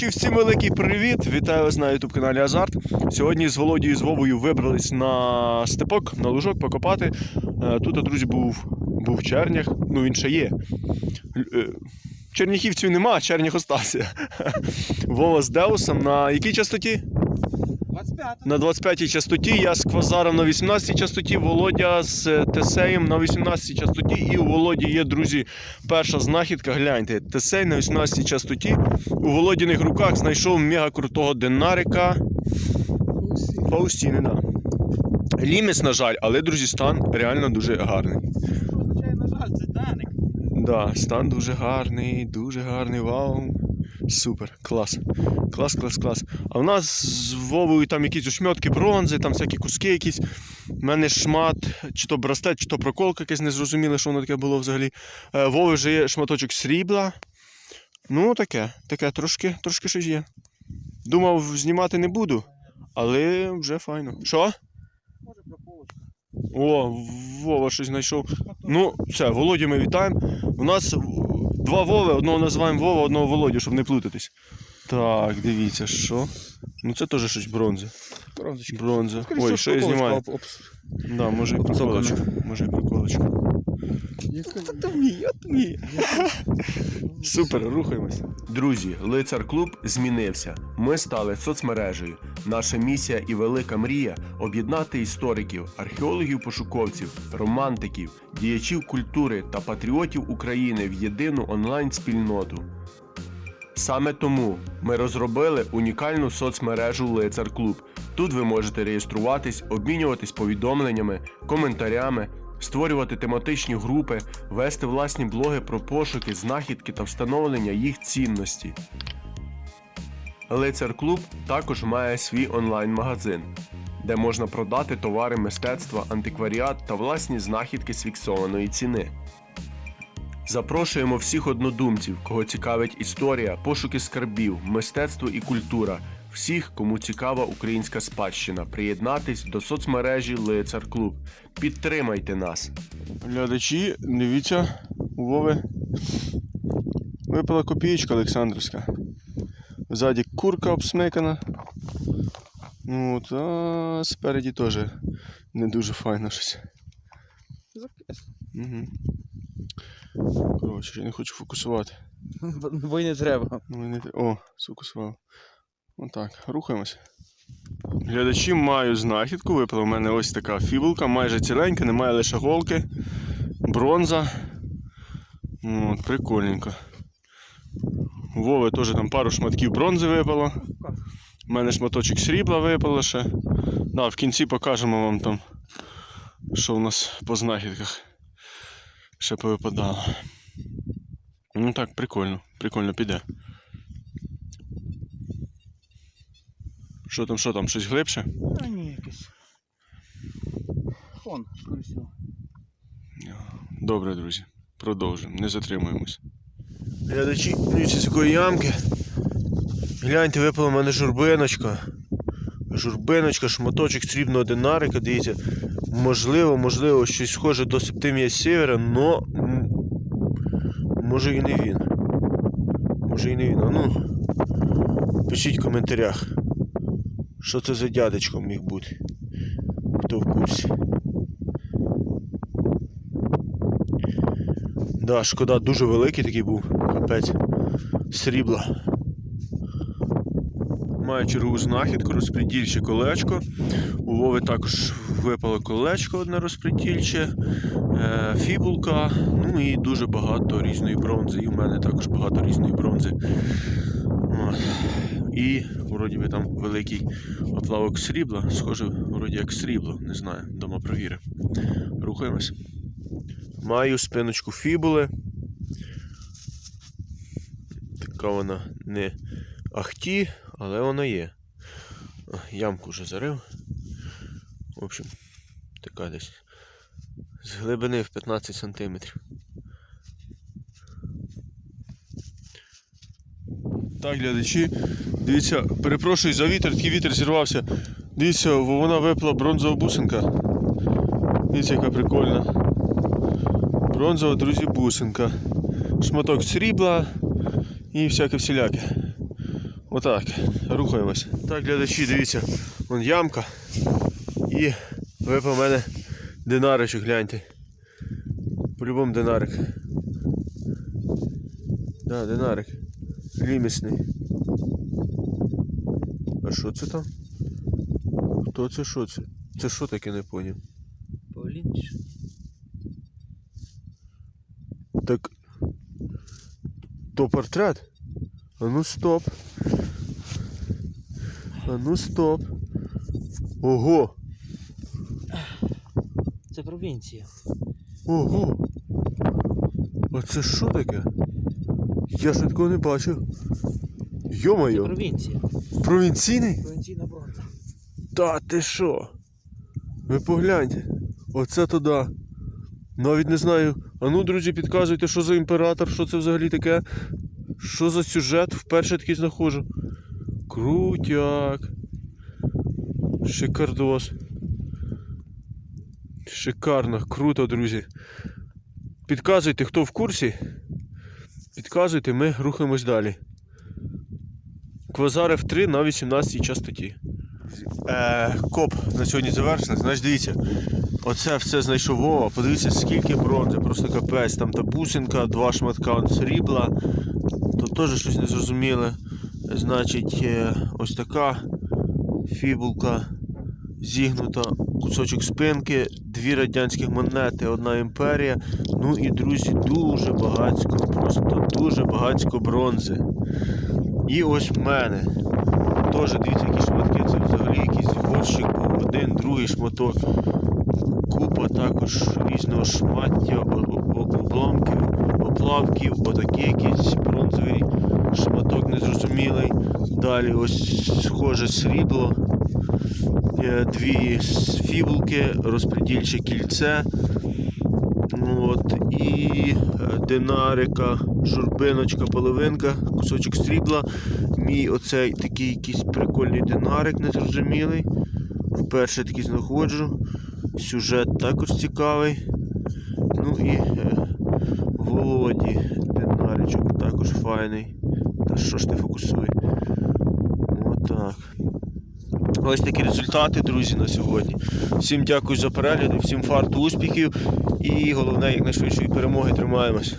Глядачі, всім великий привіт! Вітаю вас на youtube каналі Азарт. Сьогодні з Володією з Вовою вибрались на степок, на лужок покопати. Е, Тут, друзі, був, був чернях, ну він ще є. Черніхівців е, Черняхівців нема, чернях остався. Вова з Деусом на якій частоті? 25. На 25-й частоті, я з Квазаром на 18-й частоті, Володя з е, Тесеєм на 18-й частоті. І у Володі є, друзі, перша знахідка. Гляньте, Тесей на 18-й частоті. У Володіних руках знайшов мега крутого динарика. Фаустіни, да. Ліміс, на жаль, але, друзі, стан реально дуже гарний. Що означає, на жаль, це Даник. Да, стан дуже гарний, дуже гарний, вау. Супер, клас. Клас, клас, клас. А в нас з Вовою там якісь ошмьотки бронзи, там всякі куски якісь. У мене шмат, чи то браслет, чи то проколка якась незрозуміле, що воно таке було взагалі. Е, Вови вже є шматочок срібла. Ну, таке, таке, трошки, трошки щось є. Думав, знімати не буду, але вже файно. Що? Може прополочка. О, Вова щось знайшов. Ну, все, Володю ми вітаємо. У нас два Вови, одного називаємо Вова, одного Володю, щоб не плутатись. Так, дивіться, що. Ну це теж щось бронзи. Бронзочка. Бронза. Ой, що я знімаю? Да, може і Обцокана. Може і приколочка. Та вміє, от вміє. Супер, рухаємося. Друзі, лицар клуб змінився. Ми стали соцмережею. Наша місія і велика мрія об'єднати істориків, археологів, пошуковців, романтиків, діячів культури та патріотів України в єдину онлайн-спільноту. Саме тому ми розробили унікальну соцмережу Лицар Клуб. Тут ви можете реєструватись, обмінюватись повідомленнями, коментарями, створювати тематичні групи, вести власні блоги про пошуки, знахідки та встановлення їх цінності. Лицар Клуб також має свій онлайн-магазин, де можна продати товари мистецтва, антикваріат та власні знахідки з фіксованої ціни. Запрошуємо всіх однодумців, кого цікавить історія, пошуки скарбів, мистецтво і культура. Всіх, кому цікава українська спадщина, приєднатись до соцмережі Лицар Клуб. Підтримайте нас. Глядачі, дивіться, у Вови випала копієчка Олександрівська. Ззаді курка обсмикана. Ну, а спереді теж не дуже файно щось. Угу. Коротше, я не хочу фокусувати. Бо й не треба. О, сфокусував. Отак, рухаємося. Глядачі маю знахідку, випала в мене ось така фібулка, майже ціленька, немає лише голки, бронза. Ну, От, прикольненько. У Вови теж там пару шматків бронзи випало. У мене шматочок срібла випало ще. Да, в кінці покажемо вам там, що в нас по знахідках ще повипадало. Ну так, прикольно, прикольно піде. Що там, що там, щось глибше? А ні, якийсь. Фон, скоріше. всього. Добре, друзі, продовжуємо, не затримуємось. Глядачі, дивіться з якої ямки. Гляньте, випала в мене журбиночка. Журбиночка, шматочок срібного динарика, дивіться. Можливо, можливо, щось схоже до Септимія Сєвера, но може і не він. Може і не він. А ну, пишіть в коментарях, що це за дядечко міг бути. Хто в курсі. Да, шкода, дуже великий такий був. Капець. Срібла. Маю чергову знахідку, розпредільче колечко. У Вови також випало колечко одне розпредільче, е, фібулка, ну і дуже багато різної бронзи. І в мене також багато різної бронзи. І вроді би там великий оплавок срібла. Схоже, вроді як срібло, не знаю, дома провірив. Рухаємось. Маю спиночку фібули. Така вона не ахті, але вона є. Ямку вже зарив. В общем, така десь. З глибини в 15 см. Так, глядачі, дивіться, перепрошую за вітер, такий вітер зірвався. Дивіться, вона випала бронзова бусинка. Дивіться, яка прикольна. Бронзова, друзі, бусинка. Шматок срібла і всяке всіляке. Отак. Рухаємось. Так, глядачі, дивіться, вон ямка. І випав у мене динаричок, гляньте. По-любому динарик. Да, динарик. Лімісний. А що це там? Хто це що це? Це що таке не поняв? Павлін? Так. То портрет? А ну стоп. А ну стоп. Ого! Це провінція. Ого! А це що таке? Я ж такого не бачив. Йо-моє, провінція. провінційний? Провінційна бронза. Та ти що? Ви погляньте. Оце то да. Навіть не знаю. А ну, друзі, підказуйте, що за імператор, що це взагалі таке. Що за сюжет? Вперше такий знаходжу. Крутяк. Шикардос. Шикарно, круто, друзі. Підказуйте, хто в курсі. Підказуйте, ми рухаємось далі. Квазар 3 на 18 частоті. Е, коп на сьогодні завершений. Значить, дивіться, оце все знайшов Вова. Подивіться, скільки бронзи, просто капець. Там та бусинка, два шматка срібла. Тут теж щось незрозуміле. Значить, е, ось така фібулка зігнута, кусочок спинки, дві радянських монети, одна імперія. Ну і друзі, дуже багатько, просто дуже багатько бронзи. І ось в мене. Теж дивіться, які шматки, це взагалі якийсь горщик один, другий шматок. Купа також різного шмаття, о- о- о- обламків, оплавків, отакий якийсь бронзовий шматок незрозумілий. Далі ось схоже срібло, дві с- фібулки, розпредільче кільце. От, і е, динарика, журбиночка, половинка, кусочок срібла. Мій оцей такий якийсь прикольний динарик незрозумілий. Вперше такий знаходжу. Сюжет також цікавий. Ну і е, Володі динаричок також файний. Та що ж не фокусує? Отак. Ось такі результати, друзі, на сьогодні. Всім дякую за перегляди, всім фарту успіхів і головне, якнайшвидшої перемоги тримаємось.